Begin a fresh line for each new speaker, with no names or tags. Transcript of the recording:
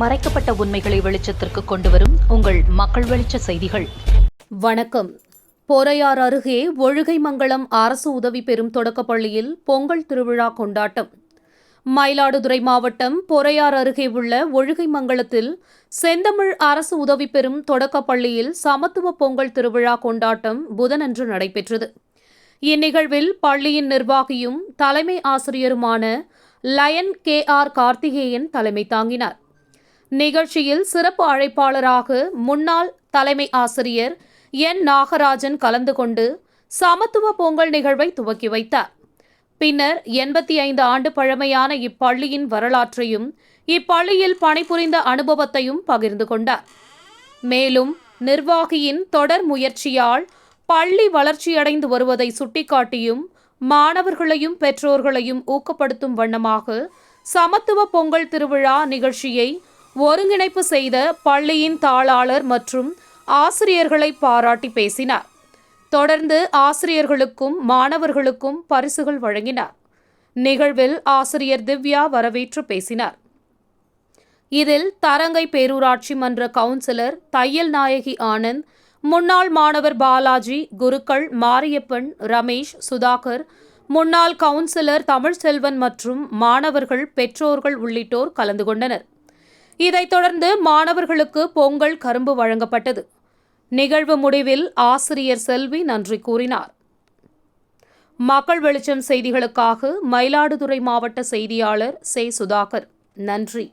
மறைக்கப்பட்ட உண்மைகளை வெளிச்சத்திற்கு கொண்டுவரும் உங்கள் மக்கள் வெளிச்ச செய்திகள்.
வணக்கம். பொறையார் அருகே ஒழுகைமங்கலம் அரசு உதவி பெறும் தொடக்கப்பள்ளியில் பொங்கல் திருவிழா கொண்டாட்டம். மயிலாடுதுறை மாவட்டம் பொறையார் அருகே உள்ள ஒழுகைமங்கலத்தில் செந்தமிழ் அரசு உதவி பெறும் தொடக்கப் பள்ளியில் சமத்துவ பொங்கல் திருவிழா கொண்டாட்டம் புதனன்று நடைபெற்றது. இந்நிகழ்வில் பள்ளியின் நிர்வாகியும் தலைமை ஆசிரியருமான லயன் கே ஆர் கார்த்திகேயன் தலைமை தாங்கினார். நிகழ்ச்சியில் சிறப்பு அழைப்பாளராக முன்னாள் தலைமை ஆசிரியர் என். நாகராஜன் கலந்து கொண்டு சமத்துவ பொங்கல் நிகழ்வை துவக்கி வைத்தார். பின்னர் எண்பத்தி ஐந்து ஆண்டு பழமையான இப்பள்ளியின் வரலாற்றையும் இப்பள்ளியில் பணிபுரிந்த அனுபவத்தையும் பகிர்ந்து கொண்டார். மேலும் நிர்வாகியின் தொடர் முயற்சியால் பள்ளி வளர்ச்சியடைந்து வருவதை சுட்டிக்காட்டியும் மாணவர்களையும் பெற்றோர்களையும் ஊக்கப்படுத்தும் வண்ணமாக சமத்துவ பொங்கல் திருவிழா நிகழ்ச்சியை ஒருங்கிணைப்பு செய்த பள்ளியின் தாளாளர் மற்றும் ஆசிரியர்களை பாராட்டி பேசினார். தொடர்ந்து ஆசிரியர்களுக்கும் மாணவர்களுக்கும் பரிசுகள் வழங்கினார். நிகழ்வில் ஆசிரியர் திவ்யா வரவேற்று பேசினார். இதில் தரங்கை பேரூராட்சி மன்ற கவுன்சிலர் தையல் நாயகி ஆனந்த் முன்னாள் மாணவர் பாலாஜி குருக்கள் மாரியப்பன் ரமேஷ் சுதாகர் முன்னாள் கவுன்சிலர் தமிழ்செல்வன் மற்றும் மாணவர்கள் பெற்றோர்கள் உள்ளிட்டோர் கலந்து கொண்டனர். இதைத் தொடர்ந்து மாணவர்களுக்கு பொங்கல் கரும்பு வழங்கப்பட்டது. நிகழ்வு முடிவில் ஆசிரியர் செல்வி நன்றி கூறினார். மக்கள் வெளிச்சம் செய்திகளுக்காக மயிலாடுதுறை மாவட்ட செய்தியாளர் சே. சுதாகர். நன்றி.